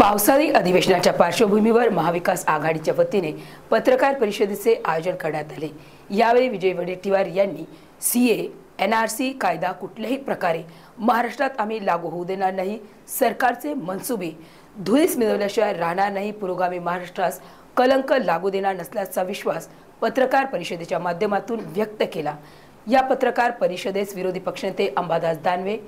पावसाळी अधिवेशनाच्या पार्श्वभूमीवर महाविकास आघाडीच्या वतीने पत्रकार परिषदेचे आयोजन करण्यात आले. यावेळी विजय वडेट्टीवार यांनी C A N R C कायदा कुठल्याही प्रकारे महाराष्ट्रात आम्ही लागू होऊ देणार नाही सरकारचे मनसुबे धुळीस मिळवल्याशिवाय राहणार नाही पुरोगामी महाराष्ट्रास कलंक लागू देणार नसल्याचा विश्वास पत्रकार परिषदेच्या माध्यमातून व्यक्त केला. या पत्रकार परिषदेस विरोधी पक्षनेते अंबादास दानवे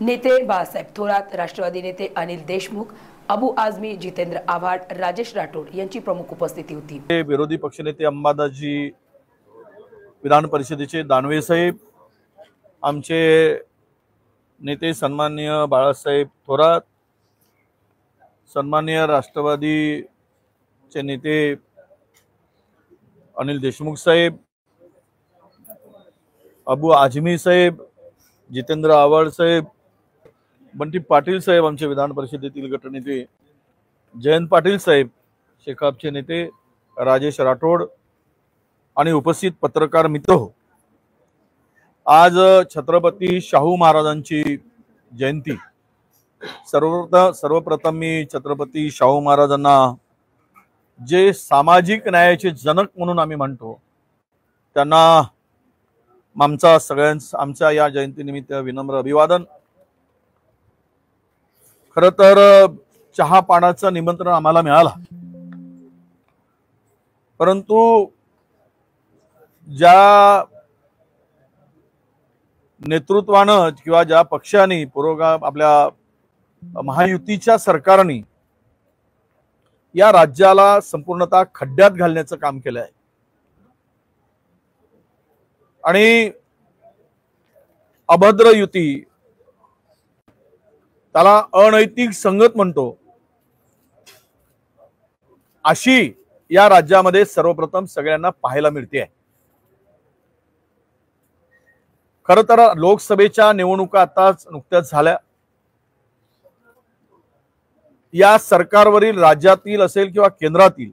नेते बाळासाहेब थोरात राष्ट्रवादी नेते अनिल देशमुख अबू आझमी जितेंद्र आव्हाड राजेश राठोड यांची प्रमुख उपस्थिती होती. ते विरोधी पक्षनेते अंबादासजी विधान परिषदेचे दानवे साहेब आमचे नेते सन्मान्य बाळासाहेब थोरात सन्मान्य राष्ट्रवादीचे नेते अनिल देशमुख साहेब अबू आझमी साहेब जितेंद्र आव्हाड साहेब बंटी पाटील साहेब आमचे विधान परिषदेतील गटनेते जयंत पाटील साहेब शेकापचे नेते राजेश राठोड आणि उपस्थित पत्रकार मित्र हो. आज छत्रपती शाहू महाराजांची जयंती. सर्वप्रथम सर्वप्रथम मी छत्रपती शाहू महाराजांना जे सामाजिक न्यायाचे जनक म्हणून आम्ही म्हणतो त्यांना आमचा सगळ्यांचा आमच्या या जयंतीनिमित्त विनम्र अभिवादन. खर तर चहा पाण्याचं निमंत्रण आम्हाला मिळाला. परंतु ज्या नेतृत्वानं किंवा ज्या पक्षाने पुरोगा आपल्या महायुतीच्या सरकारने या राज्याला संपूर्णतः खड्ड्यात घालण्याचं काम केलं आहे. आणि अभद्र युती त्याला अनैतिक संगत म्हणतो. अशी या राज्यामध्ये सर्वप्रथम सगळ्यांना पाहायला मिळते. खर तर लोकसभेच्या निवडणुका आताच नुकत्याच झाल्या. या सरकारवरील राज्यातील असेल किंवा केंद्रातील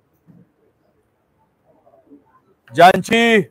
ज्यांची